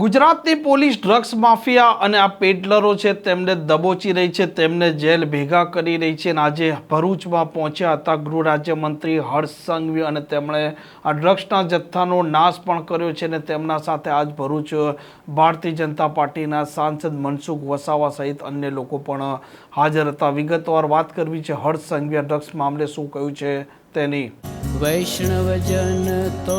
ગુજરાતની police drugs mafia અને આ પેડલરો છે તેમને દબોચી રહી છે, તેમને જેલ ભેગા કરી રહી છે અને આજે ભરૂચમાં પહોંચ્યા હતા ગૃહ રાજ્યમંત્રી હર્ષ સંઘવી અને તેમણે આ ડ્રગ્સના જથ્થાનો નાશ પણ કર્યો છે અને તેમના સાથે આજ ભરૂચ ભારતીય જનતા પાર્ટીના સાંસદ મનસુખ વસાવા સહિત અન્ય લોકો પણ હાજર હતા. વિગતવાર વાત કરવી છે હર્ષ સંઘવીએ ડ્રગ્સ મામલે શું કહ્યું છે તેની. વૈષ્ણવજન તો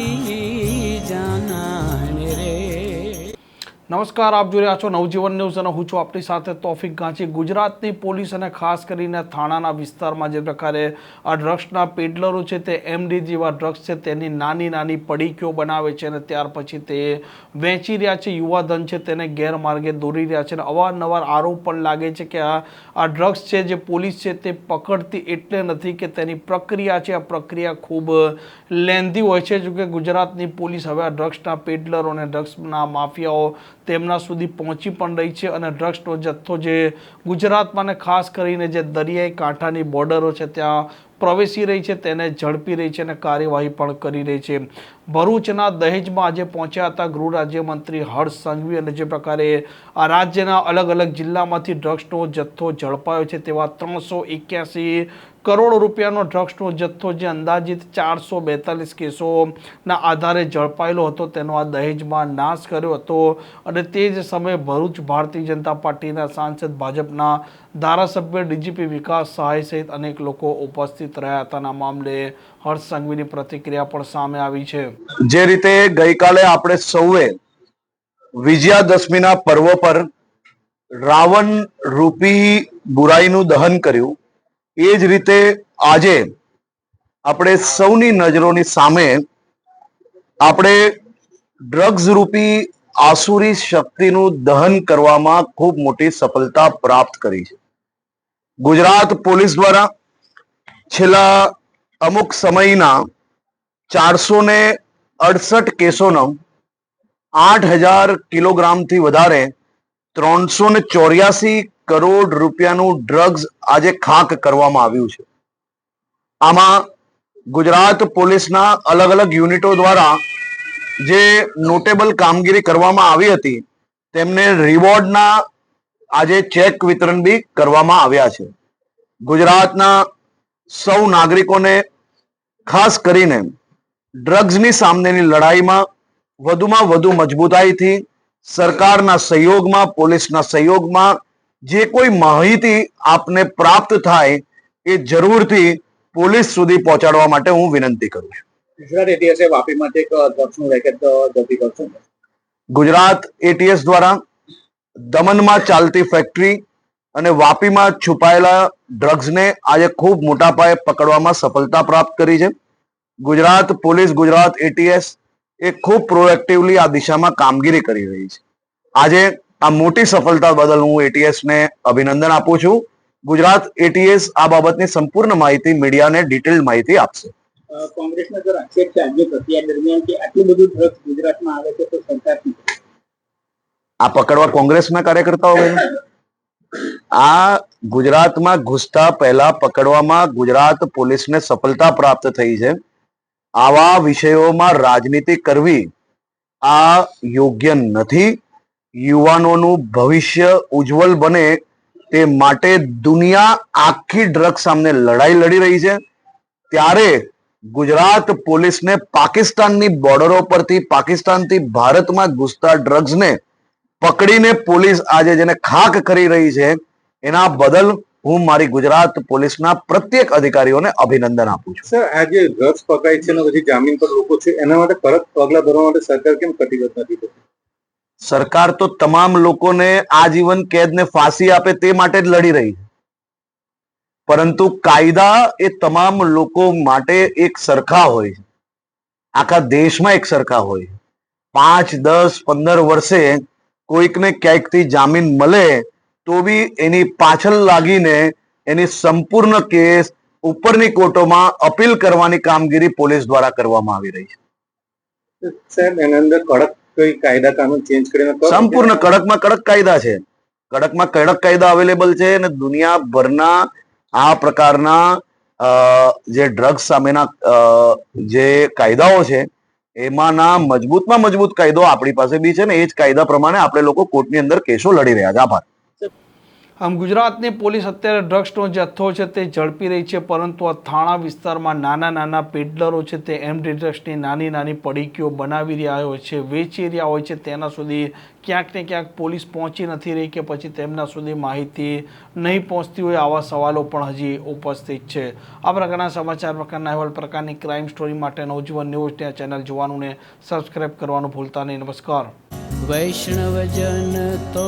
નમસ્કાર, આપ જોઈ રહ્યા છો નવજીવન ન્યૂઝ અને હું છું આપણી સાથે તોફિક ગાંચી. ગુજરાતની પોલીસ અને ખાસ કરીને થાણાના વિસ્તારમાં જે પ્રકારે આ ડ્રગ્સના પેડલરો છે તે એમડી જેવા ડ્રગ્સ છે તેની નાની નાની પડીકીઓ બનાવે છે અને ત્યાર પછી તે વેચી રહ્યા છે. યુવાધન છે તેને ગેરમાર્ગે દોરી રહ્યા છે અને અવારનવાર આરોપ પણ લાગે છે કે આ આ ડ્રગ્સ છે જે પોલીસ છે તે પકડતી એટલે નથી કે તેની પ્રક્રિયા છે, આ પ્રક્રિયા ખૂબ લેન્ધી હોય છે. જોકે ગુજરાતની પોલીસ હવે આ ડ્રગ્સના પેડલરો અને ડ્રગ્સના માફિયાઓ તેમના સુધી પહોંચી પણ રહી છે અને ડ્રગ્સનો જથ્થો જે ગુજરાતમાં ને ખાસ કરીને જે દરિયાઈ કાંઠાની બોર્ડરો છે, ત્યાં પ્રવેશી રહી છે, તેને ઝડપી રહી છે અને કાર્યવાહી પણ કરી રહી છે. ભરૂચના દહેજમાં આજે પહોંચ્યા હતા ગૃહ રાજ્યમંત્રી હર્ષ સંઘવી અને જે પ્રકારે આ રાજ્યના અલગ અલગ જિલ્લામાંથી ડ્રગ્સનો જથ્થો ઝડપાયો છે તેવા ત્રણસો એક્યાસી કરોડ રૂપિયાનો ડ્રગ્સનો જથ્થો જે અંદાજિત ચારસો બેતાલીસ કેસોના આધારે ઝડપાયેલો હતો, તેનો આ દહેજમાં નાશ કર્યો હતો અને તે જ સમયે ભરૂચ ભારતીય જનતા પાર્ટીના સાંસદ, ભાજપના ધારાસભ્ય, ડીજીપી વિકાસ સહાય સહિત અનેક લોકો ઉપસ્થિત રહ્યા હતા આ મામલે હર્ષ સંઘવીની પ્રતિક્રિયા પણ સામે આવી છે. જે રીતે ગઈકાલે આપણે સૌએ વિજયાદશમીના પર્વ પર રાવણ રૂપી બુરાઈનું દહન કર્યું, એ જ રીતે આજે આપણે સૌની નજરોની સામે આપણે ડ્રગ્સ રૂપી આસુરી શક્તિનું દહન કરવામાં ખૂબ મોટી સફળતા પ્રાપ્ત કરી છે. ગુજરાત પોલીસ દ્વારા છેલ્લા અમુક સમયના ચારસો ને અડસઠ કેસોનો આઠ હજાર કિલોગ્રામથી વધારે ત્રણસો ને ચોર્યાસી કરોડ રૂપિયાનું ડ્રગ્સ આજે ખાક કરવામાં આવ્યું છે. આમાં ગુજરાત પોલીસના અલગ અલગ યુનિટો દ્વારા જે નોટેબલ કામગીરી કરવામાં આવી હતી, તેમને રિવોર્ડના આજે ચેક વિતરણ બી કરવામાં આવ્યા છે. ગુજરાતના સૌ નાગરિકોને ખાસ કરીને ડ્રગ્સની સામેની લડાઈમાં વધુમાં વધુ મજબૂતાઈથી સરકારના સહયોગમાં પોલીસના સહયોગમાં જે કોઈ માહિતી આપને પ્રાપ્ત થાય એ જરૂરથી પોલીસ સુધી પહોંચાડવા માટે હું વિનંતી કરું છું. ગુજરાત એટીએસે વાપીમાંથી એક ડ્રગ્સનું રેકેટ જપ્તી કરશું. ગુજરાત એટીએસ દ્વારા દમણમાં ચાલતી ફેક્ટરી અને વાપીમાં છુપાયેલા ડ્રગ્સને આજે ખૂબ મોટા પાયે પકડવામાં સફળતા પ્રાપ્ત કરી છે. ગુજરાત પોલીસ ગુજરાત એટીએસ એ ખૂબ પ્રોએક્ટિવલી આ દિશામાં કામગીરી કરી રહી છે. આજે આ મોટી સફળતા બદલ હું એટીએસ ને અભિનંદન આપું છું. ગુજરાત એટીએસ આ બાબતની સંપૂર્ણ માહિતી મીડિયાને ડિટેલ માહિતી આપશે. કોંગ્રેસનો જો આક્ષેપ છે આજની પ્રક્રિયા દરમિયાન કે આટલું બધું ડ્રગ્સ ગુજરાતમાં આવે છે તો સરકાર આ પકડવા કોંગ્રેસના કાર્યકર્તાઓ ગયેલા? આ ગુજરાતમાં ઘૂસતા પહેલા પકડવામાં ગુજરાત પોલીસને સફળતા પ્રાપ્ત થઈ છે. આવા વિષયોમાં રાજનીતિ કરવી આ યોગ્ય નથી. યુવાનોનું ભવિષ્ય ઉજ્જવલ બને તે માટે દુનિયા આખી ડ્રગ્સ સામે લડાઈ લડી રહી છે. ત્યારે ગુજરાત પોલીસને પાકિસ્તાનની બોર્ડરો પરથી પાકિસ્તાનથી ભારતમાં ઘૂસતા ડ્રગ્સને પકડીને પોલીસ આજે જેને ખાક કરી રહી છે. એના બદલ હું મારી ગુજરાત પોલીસના પ્રત્યેક અધિકારીઓને અભિનંદન આપું છું. સર આ જે ડ્રગ્સ પકડાય છે અને પછી જામીન પર લોકો છે એના માટે કડક પગલા ભરવા માટે સરકાર કેમ કટિબદ્ધ નથી સરકાર તો તમામ લોકોને આજીવન કેદને ફાંસી આપે તે માટે જ લડી રહી છે. પરંતુ કાયદા એ તમામ લોકો માટે એક સરખા હોય છે. આખા દેશમાં એક સરખા હોય છે. પાંચ દસ પંદર વર્ષે કોઈકને ક્યાંકથી જામીન મળે તો બી એની પાછળ લાગીને એની સંપૂર્ણ કેસ ઉપરની કોર્ટોમાં અપીલ કરવાની કામગીરી પોલીસ દ્વારા કરવામાં આવી રહી છે. સાહેબ એના અંદર કડક કોઈ કાયદા કાનૂન ચેન્જ કરીને સંપૂર્ણ કડકમાં કડક કાયદા છે. કડકમાં કડક કાયદા અવેલેબલ છે અને દુનિયાભરના આ પ્રકારના જે ડ્રગ્સ સામેના જે કાયદાઓ છે એમાંના મજબૂતમાં મજબૂત કાયદો આપણી પાસે બી છે ને એ જ કાયદા પ્રમાણે આપણે લોકો કોર્ટની અંદર કેસો લડી રહ્યા છે. આભાર. આમ ગુજરાતની પોલીસ અત્યારે ડ્રગ્સનો જથ્થો છે તે ઝડપી રહી છે, પરંતુ આ થાણા વિસ્તારમાં નાના નાના પેડલરો છે તે એમડી ડ્રગ્સની નાની નાની પડીકીઓ બનાવી રહ્યા હોય છે, વેચી રહ્યા હોય છે. તેના સુધી ક્યાંક ને ક્યાંક પોલીસ પહોંચી નથી રહી કે પછી તેમના સુધી માહિતી નહીં પહોંચતી હોય આવા સવાલો પણ હજી ઉપસ્થિત છે. આ પ્રકારના સમાચાર પ્રકારના અહેવાલ પ્રકારની ક્રાઇમ સ્ટોરી માટે નવજીવન ન્યૂઝ આ ચેનલ જોવાનું ને સબસ્ક્રાઇબ કરવાનું ભૂલતા નહીં. નમસ્કાર. વૈષ્ણવજન તો